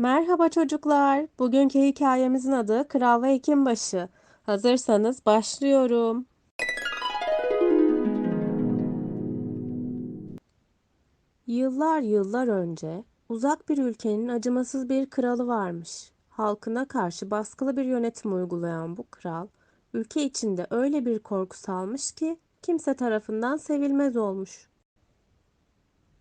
Merhaba çocuklar. Bugünkü hikayemizin adı Kral ve Hekimbaşı. Hazırsanız başlıyorum. Yıllar yıllar önce uzak bir ülkenin acımasız bir kralı varmış. Halkına karşı baskılı bir yönetim uygulayan bu kral, ülke içinde öyle bir korku salmış ki kimse tarafından sevilmez olmuş.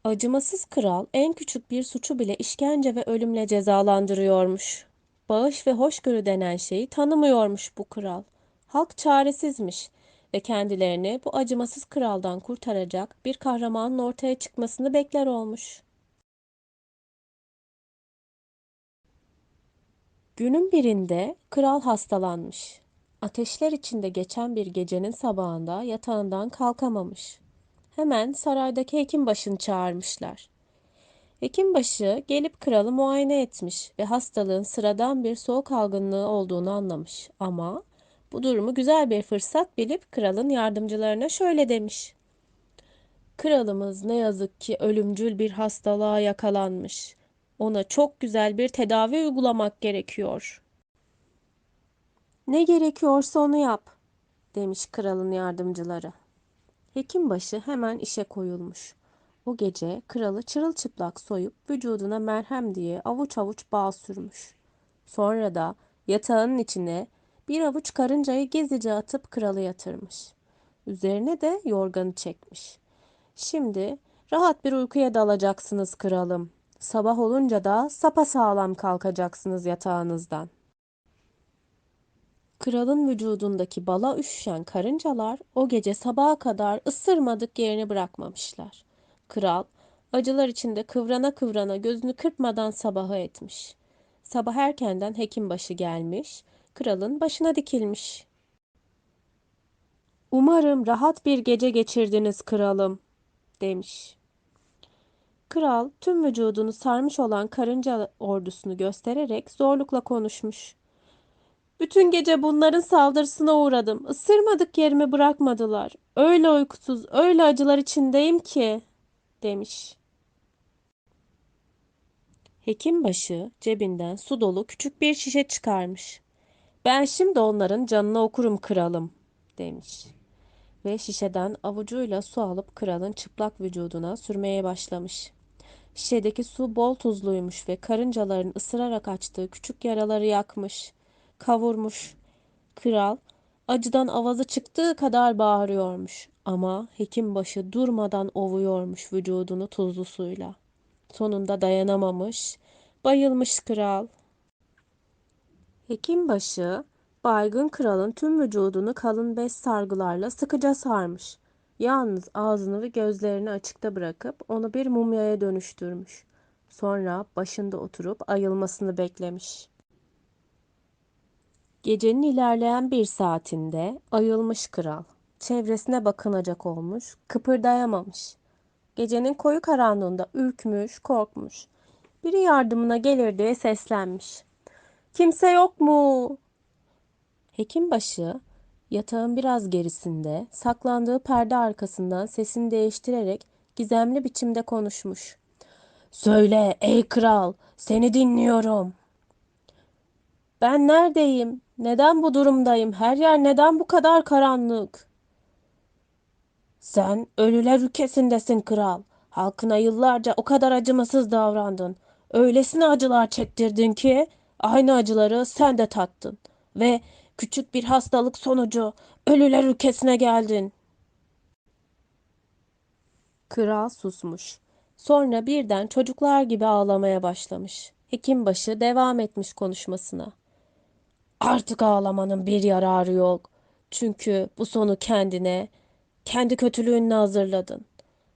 Acımasız kral en küçük bir suçu bile işkence ve ölümle cezalandırıyormuş. Bağış ve hoşgörü denen şeyi tanımıyormuş bu kral. Halk çaresizmiş ve kendilerini bu acımasız kraldan kurtaracak bir kahramanın ortaya çıkmasını bekler olmuş. Günün birinde kral hastalanmış. Ateşler içinde geçen bir gecenin sabahında yatağından kalkamamış. Hemen saraydaki hekimbaşını çağırmışlar. Hekimbaşı gelip kralı muayene etmiş ve hastalığın sıradan bir soğuk algınlığı olduğunu anlamış. Ama bu durumu güzel bir fırsat bilip kralın yardımcılarına şöyle demiş. Kralımız ne yazık ki ölümcül bir hastalığa yakalanmış. Ona çok güzel bir tedavi uygulamak gerekiyor. Ne gerekiyorsa onu yap, demiş kralın yardımcıları. Hekimbaşı hemen işe koyulmuş. O gece kralı çırılçıplak soyup vücuduna merhem diye avuç avuç bal sürmüş. Sonra da yatağının içine bir avuç karıncayı gizlice atıp kralı yatırmış. Üzerine de yorganı çekmiş. Şimdi rahat bir uykuya dalacaksınız kralım. Sabah olunca da sapasağlam kalkacaksınız yatağınızdan. Kralın vücudundaki bala üşüşen karıncalar o gece sabaha kadar ısırmadık yerini bırakmamışlar. Kral acılar içinde kıvrana kıvrana gözünü kırpmadan sabahı etmiş. Sabah erkenden hekimbaşı gelmiş, kralın başına dikilmiş. Umarım rahat bir gece geçirdiniz kralım, demiş. Kral tüm vücudunu sarmış olan karınca ordusunu göstererek zorlukla konuşmuş. Bütün gece bunların saldırısına uğradım. Isırmadık yerimi bırakmadılar. Öyle uykusuz, öyle acılar içindeyim ki, demiş. Hekimbaşı cebinden su dolu küçük bir şişe çıkarmış. Ben şimdi onların canına okurum kralım, demiş. Ve şişeden avucuyla su alıp kralın çıplak vücuduna sürmeye başlamış. Şişedeki su bol tuzluymuş ve karıncaların ısırarak açtığı küçük yaraları yakmış kavurmuş. Kral acıdan avazı çıktığı kadar bağırıyormuş ama hekimbaşı durmadan ovuyormuş vücudunu tuzlu suyla. Sonunda dayanamamış, bayılmış kral. Hekimbaşı baygın kralın tüm vücudunu kalın bez sargılarla sıkıca sarmış. Yalnız ağzını ve gözlerini açıkta bırakıp onu bir mumyaya dönüştürmüş. Sonra başında oturup ayılmasını beklemiş. Gecenin ilerleyen bir saatinde ayılmış kral. Çevresine bakınacak olmuş, kıpırdayamamış. Gecenin koyu karanlığında ürkmüş, korkmuş. Biri yardımına gelir diye seslenmiş. Kimse yok mu? Hekimbaşı yatağın biraz gerisinde saklandığı perde arkasından sesini değiştirerek gizemli biçimde konuşmuş. Söyle ey kral, seni dinliyorum. Ben neredeyim? Neden bu durumdayım? Her yer neden bu kadar karanlık? Sen ölüler ülkesindesin kral. Halkına yıllarca o kadar acımasız davrandın. Öylesine acılar çektirdin ki aynı acıları sen de tattın. Ve küçük bir hastalık sonucu ölüler ülkesine geldin. Kral susmuş. Sonra birden çocuklar gibi ağlamaya başlamış. Hekimbaşı devam etmiş konuşmasına. Artık ağlamanın bir yararı yok. Çünkü bu sonu kendine, kendi kötülüğünle hazırladın.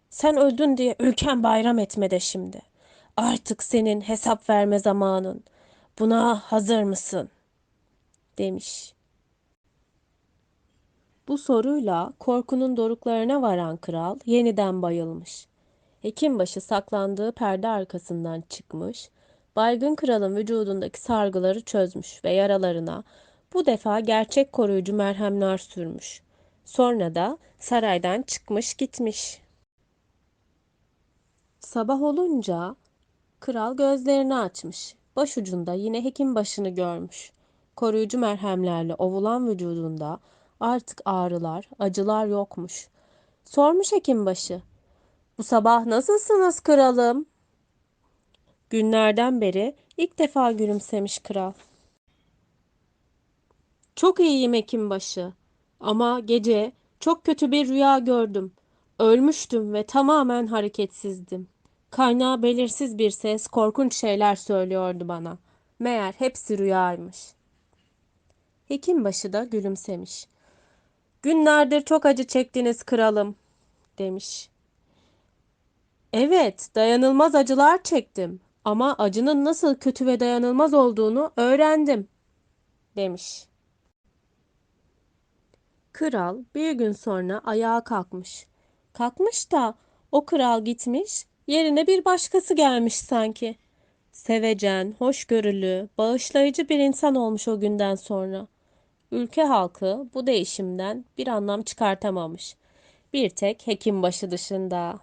Sen öldün diye ülken bayram etmede şimdi. Artık senin hesap verme zamanın. Buna hazır mısın? demiş. Bu soruyla korkunun doruklarına varan kral yeniden bayılmış. Hekimbaşı saklandığı perde arkasından çıkmış, baygın kralın vücudundaki sargıları çözmüş ve yaralarına bu defa gerçek koruyucu merhemler sürmüş. Sonra da saraydan çıkmış gitmiş. Sabah olunca kral gözlerini açmış. Başucunda yine hekim başını görmüş. Koruyucu merhemlerle ovulan vücudunda artık ağrılar, acılar yokmuş. Sormuş hekimbaşı. Bu sabah nasılsınız kralım? Günlerden beri ilk defa gülümsemiş kral. Çok iyiyim hekimbaşı. Ama gece çok kötü bir rüya gördüm. Ölmüştüm ve tamamen hareketsizdim. Kaynağı belirsiz bir ses korkunç şeyler söylüyordu bana. Meğer hepsi rüyaymış. Hekimbaşı da gülümsemiş. Günlerdir çok acı çektiniz kralım, demiş. Evet, dayanılmaz acılar çektim ama acının nasıl kötü ve dayanılmaz olduğunu öğrendim, demiş. Kral bir gün sonra ayağa kalkmış. Kalkmış da o kral gitmiş, yerine bir başkası gelmiş sanki. Sevecen, hoşgörülü, bağışlayıcı bir insan olmuş o günden sonra. Ülke halkı bu değişimden bir anlam çıkartamamış. Bir tek hekimbaşı dışında.